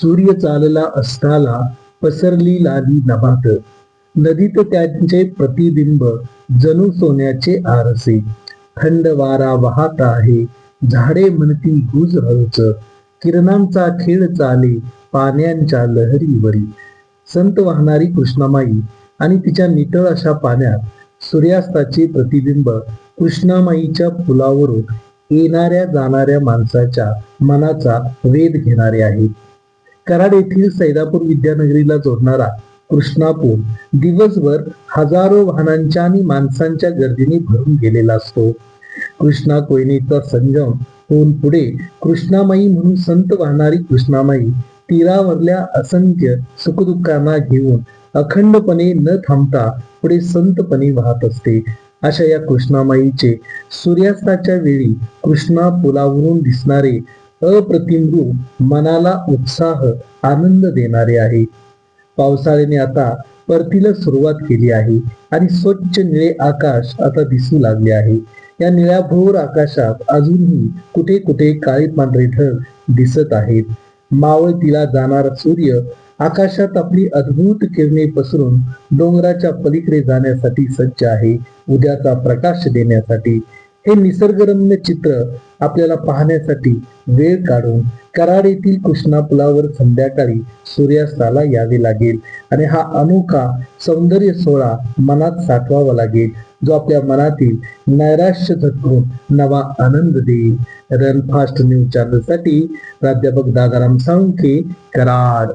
सूर्य चालला असताना पसरली लादी नभात. नदीत त्यांचे प्रतिबिंब जणू सोन्याचे आरसे. थंड वारा वाहत आहे झाडे म्हणती गुज किरणांचा खेळ चाले पाण्यांच्या लहरीवरी. संत वाहणारी कृष्णामाई आणि तिच्या नितळ अशा पाण्यात सूर्यास्ताचे प्रतिबिंब कृष्णामाईच्या पुलावरून येणाऱ्या जाणाऱ्या माणसाच्या मनाचा वेध घेणारे आहे कराड येथील सैदापूर विद्यानगरीला जोडणारा कृष्णापूर दिवसभर हजारो वाहनांच्या आणि माणसांच्या गर्दीने भरून गेलेला असतो. कृष्णा कोयनेचा संगम होऊन पुढे कृष्णामाई म्हणून संत वाहणारी कृष्णामाई तीरावरल्या असंख्य सुखदुःखांना घेऊन अखंडपणे न थांबता पुढे संतपणे वाहत असते. अशा या कृष्णामाईचे सूर्यास्ताच्या वेळी कृष्णा पुलावरून दिसणारे अप्रतिम रूप मनाला उत्साह आनंद देणारे आहे. पावसाळ्याने आता परतीला सुरुवात केली आहे आणि स्वच्छ निळे आकाश आता दिसू लागले आहे. या निळ्याभोर आकाशात अजूनही कुठे कुठे काळे पांढरे ढग दिसत आहेत. मावळतीला जाणारा सूर्य आकाशात आपली अद्भुत किरणे पसरून डोंगराच्या पलीकडे जाण्यासाठी सज्ज आहे. उद्याचा प्रकाश देण्यासाठी हे निसर्गरम्य चित्र आपल्याला पाहण्यासाठी वेळ काढून कराड येथील कृष्णा पुलावर संध्याकाळी सूर्यास्ताला यावे लागेल. आणि हा अनोखा सौंदर्य सोहळा मनात साठवावा लागेल जो आपल्या मनातील नैराश्य झटकून नवा आनंद देईल. रन फास्ट न्यूज चॅनलसाठी प्राध्यापक दादाराम साळुंखे कराड.